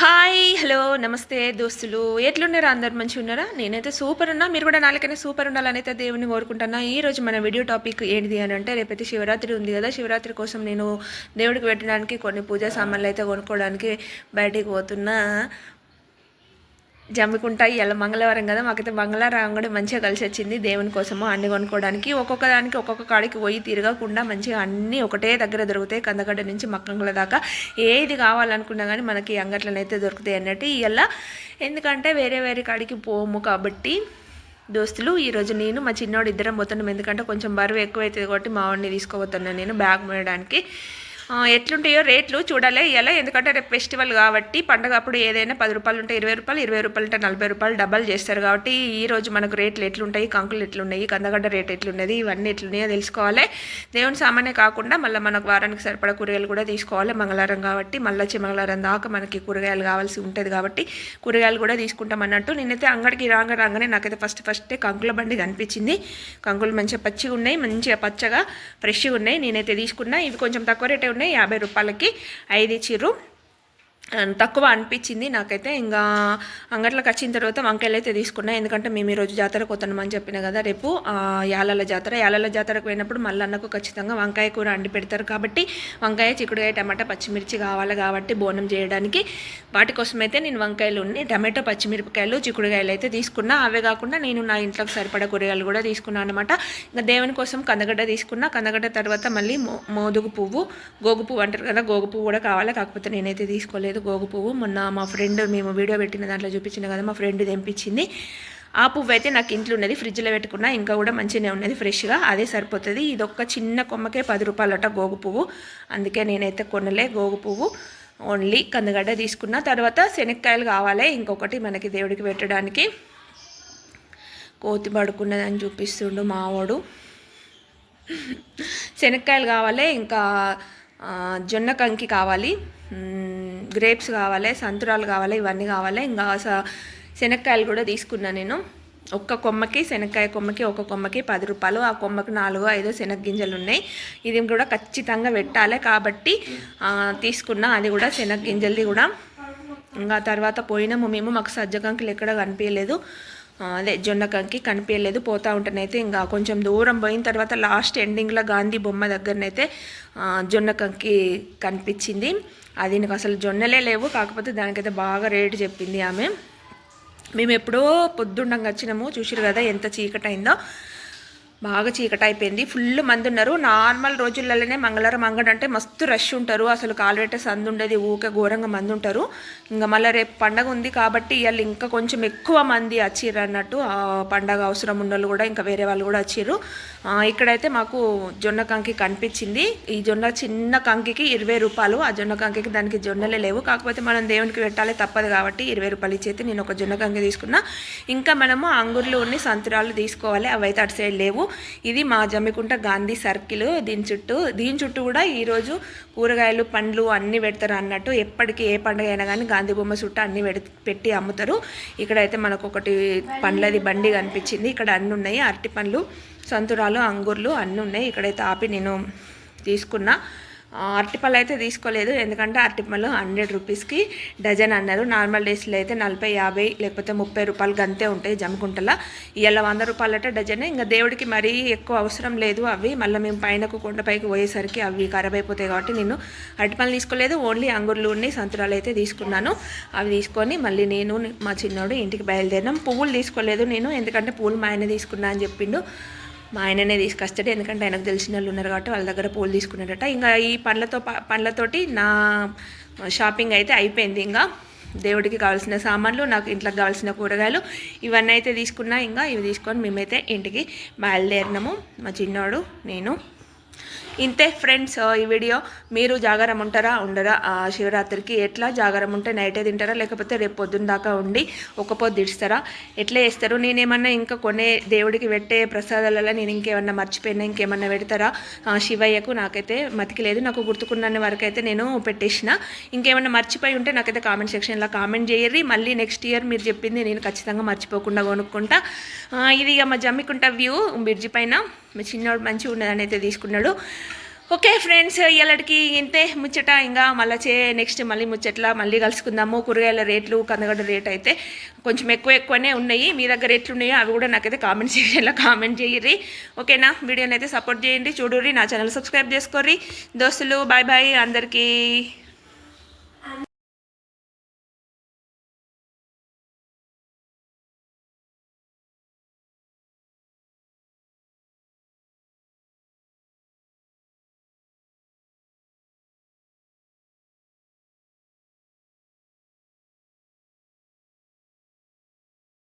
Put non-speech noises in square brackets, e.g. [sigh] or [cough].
Hi hello నమస్తే దోస్తులు. ఎట్లున్నారా? అందరు మంచిగా ఉన్నారా నేనైతే సూపర్ ఉన్నా. మీరు కూడా నాలుగైనా సూపర్ ఉండాలని అయితే దేవుని కోరుకుంటున్నా. ఈ రోజు మన వీడియో టాపిక్ ఏంటిది అని అంటే రేపైతే శివరాత్రి ఉంది కదా. శివరాత్రి కోసం నేను దేవుడికి పెట్టడానికి కొన్ని పూజా సామాన్లు అయితే కొనుక్కోవడానికి బయటికి పోతున్నా. జమ్మికుంటా ఇలా మంగళవారం కదా మాకైతే మంగళవారం కూడా మంచిగా కలిసి వచ్చింది దేవుని కోసము అన్ని కొనుక్కోవడానికి. ఒక్కొక్క దానికి ఒక్కొక్క కాడికి పోయి తిరగకుండా మంచిగా అన్నీ ఒకటే దగ్గర దొరుకుతాయి కందగడ్డ నుంచి మక్కంగుల దాకా. ఏది కావాలనుకున్నా కానీ మనకి అంగట్లనైతే దొరుకుతాయి అన్నట్టు ఇలా ఎందుకంటే వేరే వేరే కాడికి పోము కాబట్టి దోస్తులు ఈరోజు నేను మా చిన్నోడు ఇద్దరం పోతున్నాం. ఎందుకంటే కొంచెం బరువు ఎక్కువ అవుతుంది కాబట్టి మా వాడిని తీసుకోబోతున్నాను నేను బ్యాగ్ మోయడానికి. ఎట్లుంటాయో రేట్లు చూడాలి. ఇలా ఎందుకంటే రేపు ఫెస్టివల్ కాబట్టి పండగ అప్పుడు ఏదైనా పది రూపాయలు ఉంటే ఇరవై రూపాయలు ఇరవై రూపాయలు ఉంటే నలభై రూపాయలు డబల్ చేస్తారు కాబట్టి ఈ రోజు మనకు రేట్లు ఎట్లుంటాయి కంకులు ఎట్లున్నాయి కందగడ్డ రేట్ ఎట్లున్నది ఇవన్నీ ఎట్లున్నాయో తెలుసుకోవాలి. దేవుని సామానే కాకుండా మళ్ళీ మనకు వారానికి సరిపడా కూరగాయలు కూడా తీసుకోవాలి. మంగళవారం కాబట్టి మళ్ళీ వచ్చే మంగళవారం దాకా మనకి కూరగాయలు కావాల్సి ఉంటుంది కాబట్టి కూరగాయలు కూడా తీసుకుంటాం అన్నట్టు. నేనైతే అంగడికి రాగా రాగానే నాకైతే ఫస్ట్ ఫస్టే కంకుల బండి కనిపించింది. కంకులు మంచిగా పచ్చిగా ఉన్నాయి మంచిగా పచ్చగా ఫ్రెష్గా ఉన్నాయి. నేనైతే తీసుకున్నా. ఇవి కొంచెం తక్కువ రేటే ఉన్నాయి. యాభై రూపాయలకి ఐదు ఇచ్చిర్రు తక్కువ అనిపించింది నాకైతే. ఇంకా అంగట్లోకి వచ్చిన తర్వాత వంకాయలు అయితే తీసుకున్నా. ఎందుకంటే మేము ఈరోజు జాతరకు పోతున్నామని చెప్పిన కదా రేపు యాలల జాతర. యాలల జాతరకు పోయినప్పుడు మళ్ళీ అన్నకు ఖచ్చితంగా వంకాయ కూర అండి పెడతారు కాబట్టి వంకాయ చిక్కుడుకాయ టమాటా పచ్చిమిర్చి కావాలి కాబట్టి బోనం చేయడానికి. వాటి కోసం అయితే నేను వంకాయలు ఉన్నాయి. టమాటో పచ్చిమిరపకాయలు చిక్కుడుకాయలు అయితే తీసుకున్నా. అవే కాకుండా నేను నా ఇంట్లోకి సరిపడా కూరగాయలు కూడా తీసుకున్నాను అనమాట ఇంకా దేవుని కోసం కందగడ్డ తీసుకున్నా. కందగడ్డ తర్వాత మళ్ళీ మో మోదుగు పువ్వు గోగు పువ్వు అంటారు కదా గోగు పువ్వు కూడా కావాలి. కాకపోతే నేనైతే తీసుకోలేదు. గోగు పువ్వు. మొన్న మా ఫ్రెండ్ మేము వీడియో పెట్టిన దాంట్లో చూపించిన కదా మా ఫ్రెండ్ తెంపించింది ఆ పువ్వు అయితే నాకు ఇంట్లో ఉన్నది ఫ్రిడ్జ్లో పెట్టుకున్నా ఇంకా కూడా మంచిగానే ఉన్నది ఫ్రెష్గా అదే సరిపోతుంది. ఇది ఒక్క చిన్న కొమ్మకే పది రూపాయలట గోగు పువ్వు. అందుకే నేనైతే కొనలే గోగు పువ్వు. ఓన్లీ కందగడ్డ తీసుకున్న. తర్వాత శనక్కాయలు కావాలి ఇంకొకటి మనకి దేవుడికి పెట్టడానికి. కోతి పడుకున్నదని చూపిస్తుండు మావాడు. శనక్కాయలు కావాలి ఇంకా జొన్న కంకి కావాలి. గ్రేప్స్ కావాలి సంతురాలు కావాలి ఇవన్నీ కావాలి. ఇంకా శనక్కాయలు కూడా తీసుకున్నాను నేను. ఒక్క కొమ్మకి శనక్కాయ కొమ్మకి ఒక కొమ్మకి పది రూపాయలు. ఆ కొమ్మకి నాలుగు ఐదు శనగ్గింజలు ఉన్నాయి. ఇది కూడా ఖచ్చితంగా పెట్టాలి కాబట్టి తీసుకున్న తీసుకున్నా. అది కూడా శనగ్గింజలది కూడా. ఇంకా తర్వాత పోయినాము మేము. మాకు సజ్జకంకులు ఎక్కడ కనిపించలేదు. అదే జొన్న కంకి కనిపించలేదు పోతా ఉంటేనైతే ఇంకా కొంచెం దూరం పోయిన తర్వాత లాస్ట్ ఎండింగ్లో గాంధీ బొమ్మ దగ్గరనైతే జొన్నకంకి జొన్న కంకి కనిపించింది. అది నాకు అసలు జొన్నలే లేవు కాకపోతే దానికైతే బాగా రేటు చెప్పింది ఆమె. మేము ఎప్పుడో పొద్దుండంగా వచ్చినాము చూసిరు కదా ఎంత చీకటైందో. అయిందో బాగా చీకటి అయిపోయింది ఫుల్ మంది ఉన్నారు నార్మల్ రోజులలోనే మంగళవారం అంగడి అంటే మస్తు రష్ ఉంటారు. అసలు కాలువెట్టే సందు ఉండేది ఊకే ఘోరంగా మంది ఉంటారు. ఇంకా మళ్ళీ రేపు పండగ ఉంది కాబట్టి వాళ్ళు ఇంకా కొంచెం ఎక్కువ మంది వచ్చిర్రు అన్నట్టు ఆ పండగ అవసరం ఉన్న వాళ్ళు కూడా ఇంకా వేరే వాళ్ళు కూడా వచ్చిర్రు. ఇక్కడైతే మాకు జొన్న కంకి కనిపించింది. ఈ జొన్న చిన్న కంకికి ఇరవై రూపాయలు. ఆ జొన్న కంకికి దానికి జొన్నలే లేవు. కాకపోతే మనం దేవునికి పెట్టాలి తప్పదు కాబట్టి ఇరవై రూపాయలు ఇచ్చేది. నేను ఒక జొన్న కంకి తీసుకున్నా. ఇంకా మనము అంగుర్లు ఉన్ని సంతురాలు తీసుకోవాలి. అవి అయితే అటు సైడ్ లేవు. ఇది మా జమ్మికుంట గాంధీ సర్కిల్. దీని చుట్టూ దీని చుట్టూ కూడా ఈరోజు కూరగాయలు పండ్లు అన్నీ పెడతారు అన్నట్టు. ఎప్పటికీ ఏ పండుగ అయినా కానీ గాంధీ బొమ్మ చుట్టూ అన్నీ పెడి పెట్టి అమ్ముతారు. ఇక్కడైతే మనకు ఒకటి పండ్లది బండి కనిపించింది. ఇక్కడ అన్నీ ఉన్నాయి. అరటి పండ్లు సంతురాలు అంగూర్లు అన్నీ ఉన్నాయి. ఇక్కడైతే ఆపి నేను తీసుకున్నా. అరటిపళ్ళు అయితే తీసుకోలేదు. ఎందుకంటే అరటిపళ్ళు హండ్రెడ్ రూపీస్కి డజన్ అన్నారు. నార్మల్ డేస్లో అయితే నలభై యాభై లేకపోతే ముప్పై రూపాయలు గంతే ఉంటాయి జమ్ముకుంటలా. ఇవాళ వంద రూపాయలట డజన్. ఇంకా దేవుడికి మరీ ఎక్కువ అవసరం లేదు అవి. మళ్ళీ మేము పైనకు కొండపైకి పోయేసరికి అవి ఖరాబ్ అయిపోతాయి కాబట్టి నేను అరటిపళ్ళు తీసుకోలేదు. ఓన్లీ అంగుర్లు సంతురాలు అయితే తీసుకున్నాను. అవి తీసుకొని మళ్ళీ నేను మా చిన్నోడు ఇంటికి బయలుదేరినాం. పువ్వులు తీసుకోలేదు నేను. ఎందుకంటే పూలు మా ఆయన తీసుకున్నా అని చెప్పిండు. మా ఆయననే తీసుకొస్తాడు ఎందుకంటే ఆయనకు తెలిసిన వాళ్ళు ఉన్నారు కాబట్టి వాళ్ళ దగ్గర పూలు తీసుకున్నాడట ఇంకా ఈ పండ్లతో పండ్లతోటి నా షాపింగ్ అయితే అయిపోయింది. ఇంకా దేవుడికి కావాల్సిన సామాన్లు నాకు ఇంట్లోకి కావాల్సిన కూరగాయలు ఇవన్నీ అయితే తీసుకున్నా. ఇంకా ఇవి తీసుకొని మేమైతే ఇంటికి బయలుదేరినాము. మా చిన్నోడు నేను ఇంతే ఫ్రెండ్స్ ఈ వీడియో. మీరు జాగారం ఉంటారా ఉండరా? ఆ శివరాత్రికి ఎట్లా జాగారం ఉంటే నైటే తింటారా? లేకపోతే రేపు పొద్దున్న దాకా ఉండి ఒక పొద్దు ఇస్తారా ఎట్లా వేస్తారు నేనేమన్నా ఇంకా కొనే దేవుడికి పెట్టే ప్రసాదాలలో నేను ఇంకేమన్నా మర్చిపోయినా ఇంకేమన్నా పెడతారా? ఆ, శివయ్యకు నాకైతే మతికి లేదు. నాకు గుర్తుకున్న వరకు అయితే నేను పెట్టేసిన. ఇంకేమన్నా మర్చిపోయి ఉంటే నాకైతే కామెంట్ సెక్షన్లో కామెంట్ చేయర్రి. మళ్ళీ నెక్స్ట్ ఇయర్ మీరు చెప్పింది నేను ఖచ్చితంగా మర్చిపోకుండా కొనుక్కుంటా. ఇది ఇక మా జమ్మికుంట వ్యూ బ్రిడ్జి పైన. మా చిన్నోడు మంచిగా ఉన్నదని అయితే తీసుకున్నాడు. ఓకే ఫ్రెండ్స్ ఇలాంటికి ఇంతే. ముచ్చట ఇంకా మళ్ళీ చే నెక్స్ట్ మళ్ళీ ముచ్చట్లా మళ్ళీ కలుసుకుందాము. కూరగాయల రేట్లు కందగడ్డ రేట్ అయితే కొంచెం ఎక్కువ ఎక్కువనే ఉన్నాయి. మీ దగ్గర ఎట్లున్నాయో అవి కూడా నాకైతే కామెంట్ [laughs] సెక్షన్లో కామెంట్ చేయరి ఓకేనా? వీడియోని అయితే సపోర్ట్ చేయండి. చూడుర్రి. నా ఛానల్ సబ్స్క్రైబ్ చేసుకోర్రి. దోస్తులు బాయ్ బాయ్ అందరికీ.